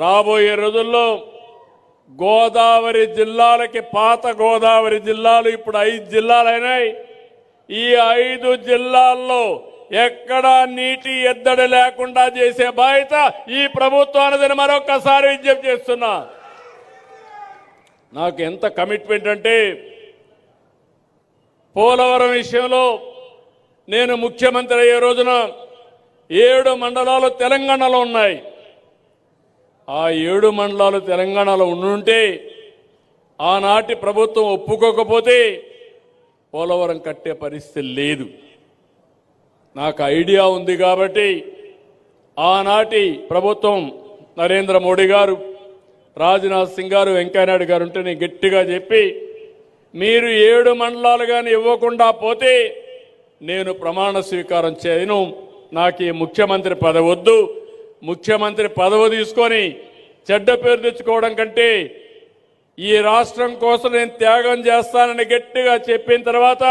రాబోయే రోజుల్లో గోదావరి జిల్లాలకి పాత గోదావరి జిల్లాలు ఇప్పుడు ఐదు జిల్లాలైనాయి. ఈ ఐదు జిల్లాల్లో ఎక్కడా నీటి ఎద్దడి లేకుండా చేసే బాధ్యత ఈ ప్రభుత్వానిదని మరొకసారి విజ్ఞప్తి చేస్తున్నా. నాకు ఎంత కమిట్మెంట్ అంటే పోలవరం విషయంలో నేను ముఖ్యమంత్రి అయ్యే రోజున ఏడు మండలాలు తెలంగాణలో ఉన్నాయి. ఆ ఏడు మండలాలు తెలంగాణలో ఉండుంటే ఆనాటి ప్రభుత్వం ఒప్పుకోకపోతే పోలవరం కట్టే పరిస్థితి లేదు. నాకు ఐడియా ఉంది కాబట్టి ఆనాటి ప్రభుత్వం నరేంద్ర మోడీ గారు రాజ్నాథ్ సింగ్ గారు వెంకయ్యనాయుడు గారు ఉంటే నేను గట్టిగా చెప్పి మీరు ఏడు మండలాలు కానీ ఇవ్వకుండా పోతే నేను ప్రమాణ స్వీకారం చేయను. నాకు ఈ ముఖ్యమంత్రి పదవి వద్దు. ముఖ్యమంత్రి పదవి తీసుకొని చెడ్డ పేరు తెచ్చుకోవడం కంటే ఈ రాష్ట్రం కోసం నేను త్యాగం చేస్తానని గట్టిగా చెప్పిన తర్వాత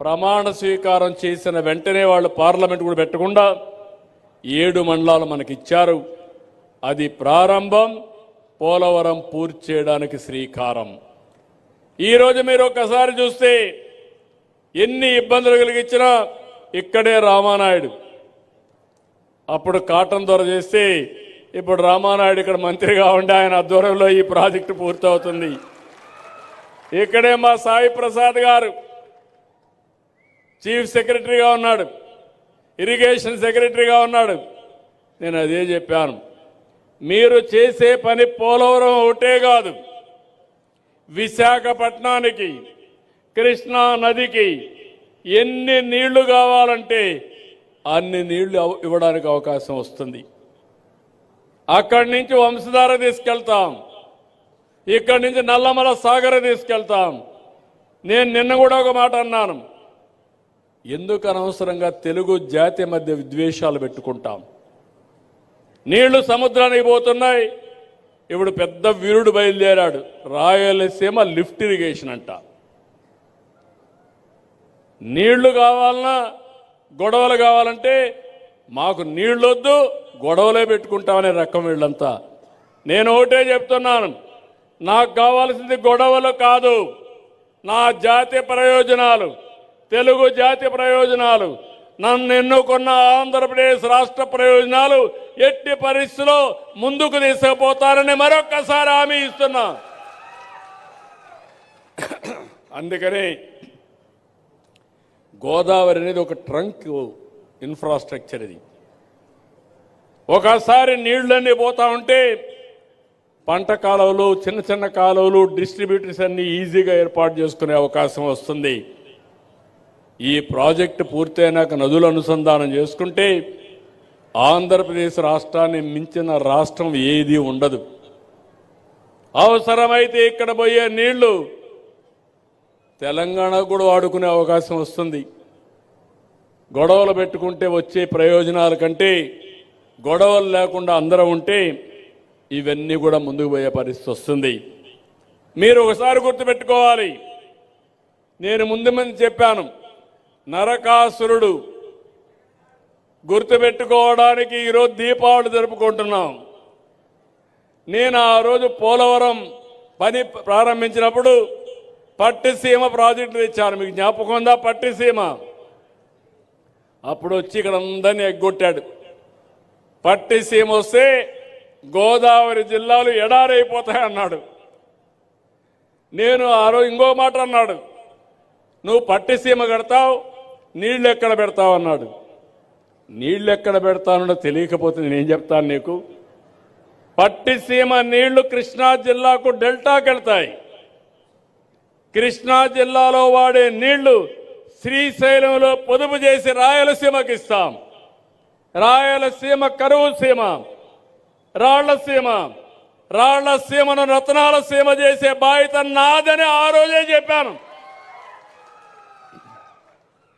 ప్రమాణ స్వీకారం చేసిన వెంటనే వాళ్ళు పార్లమెంట్ కూడా పెట్టకుండా ఏడు మండలాలు మనకి ఇచ్చారు. అది ప్రారంభం పోలవరం పూర్తి చేయడానికి శ్రీకారం. ఈరోజు మీరు ఒకసారి చూస్తే ఎన్ని ఇబ్బందులు కలిగించినా ఇక్కడే రామానాయుడు. అప్పుడు కాటన్ దొర చేస్తే ఇప్పుడు రామానాయుడు ఇక్కడ మంత్రిగా ఉండి ఆయన ఆధ్వర్యంలో ఈ ప్రాజెక్టు పూర్తవుతుంది. ఇక్కడే మా సాయి ప్రసాద్ గారు చీఫ్ సెక్రటరీగా ఉన్నాడు. ఇరిగేషన్ సెక్రటరీగా ఉన్నాడు. నేను అదే చెప్పాను. మీరు చేసే పని పోలవరం ఒకటే కాదు. విశాఖపట్నానికి కృష్ణా నదికి ఎన్ని నీళ్ళు కావాలంటే అన్ని నీళ్ళు ఇవ్వడానికి అవకాశం వస్తుంది. అక్కడి నుంచి వంశధార తీసుకెళ్తాం. ఇక్కడి నుంచి నల్లమల సాగర్ తీసుకెళ్తాం. నేను నిన్న కూడా ఒక మాట అన్నాను. ఎందుకు అనవసరంగా తెలుగు జాతి మధ్య విద్వేషాలు పెట్టుకుంటాం? నీళ్ళు సముద్రానికి పోతున్నాయి. ఇప్పుడు పెద్ద వీరుడు బయలుదేరాడు. రాయలసీమ లిఫ్ట్ ఇరిగేషన్ అంట. నీళ్ళు కావాలన్నా గొడవలు కావాలంటే మాకు నీళ్ళొద్దు గొడవలే పెట్టుకుంటామనే రకం వీళ్ళంతా. నేను ఒకటే చెప్తున్నాను నాకు కావాల్సింది గొడవలు కాదు నా జాతి ప్రయోజనాలు తెలుగు జాతి ప్రయోజనాలు నన్ను ఎన్నుకున్న ఆంధ్రప్రదేశ్ రాష్ట్ర ప్రయోజనాలు ఎట్టి పరిస్థితిలో ముందుకు తీసుకుపోతారని మరొక్కసారి హామీ ఇస్తున్నా. అందుకని గోదావరి అనేది ఒక ట్రంక్ ఇన్ఫ్రాస్ట్రక్చర్ ఇది. ఒకసారి నీళ్ళన్నీ పోతా ఉంటే పంట కాలువలు చిన్న చిన్న కాలువలు డిస్ట్రిబ్యూటర్స్ అన్ని ఈజీగా ఏర్పాటు చేసుకునే అవకాశం వస్తుంది. ఈ ప్రాజెక్టు పూర్తయినాక నదులు అనుసంధానం చేసుకుంటే ఆంధ్రప్రదేశ్ రాష్ట్రాన్ని మించిన రాష్ట్రం ఏది ఉండదు. అవసరమైతే ఇక్కడ పోయే నీళ్ళు తెలంగాణ కూడా వాడుకునే అవకాశం వస్తుంది. గొడవలు పెట్టుకుంటే వచ్చే ప్రయోజనాల కంటే గొడవలు లేకుండా అందరం ఉంటే ఇవన్నీ కూడా ముందుకు పోయే పరిస్థితి వస్తుంది. మీరు ఒకసారి గుర్తుపెట్టుకోవాలి. నేను ముందు ముందు చెప్పాను నరకాసురుడు గుర్తుపెట్టుకోవడానికి ఈరోజు దీపావళి జరుపుకుంటున్నాం. నేను ఆ రోజు పోలవరం పని ప్రారంభించినప్పుడు పట్టిసీమ ప్రాజెక్టులు ఇచ్చారు మీకు జ్ఞాపకం ఉందా? పట్టిసీమ అప్పుడు వచ్చి ఇక్కడ అందరినీ ఎగ్గొట్టాడు. పట్టిసీమ వస్తే గోదావరి జిల్లాలు ఎడారైపోతాయి అన్నాడు. నేను ఆ రోజు ఇంకో మాట అన్నాడు. నువ్వు పట్టిసీమ కడతావు నీళ్ళు ఎక్కడ పెడతావు? అన్నాడు. నీళ్ళు ఎక్కడ పెడతానో తెలియకపోతే నేనేం చెప్తాను నీకు? పట్టిసీమ నీళ్ళు కృష్ణా జిల్లాకు డెల్టాకి వెళ్తాయి. కృష్ణా జిల్లాలో వాడే నీళ్ళు శ్రీశైలంలో పొదుపు చేసి రాయలసీమకి ఇస్తాం. రాయలసీమ కరువు సీమ రాళ్ళసీమ రాళ్ళసీమను రత్నాల సీమ చేసే బాధ్యత నాదని ఆ రోజే చెప్పాను.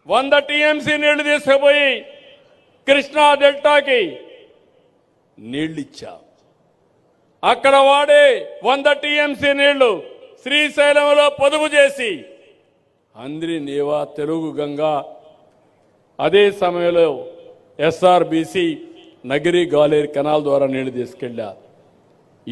వంద టీఎంసీ నీళ్ళు తీసుకుపోయి కృష్ణా డెల్టాకి నీళ్ళు అక్కడ వాడే వంద టీఎంసీ నీళ్ళు శ్రీశైలంలో పొదుపు చేసి. అంద్రి నీవా తెలుగు గంగా. అదే సమయంలో ఎస్ఆర్బిసి నగిరి గాలేరు కెనాల్ ద్వారా నీళ్ళు తీసుకెళ్ళా.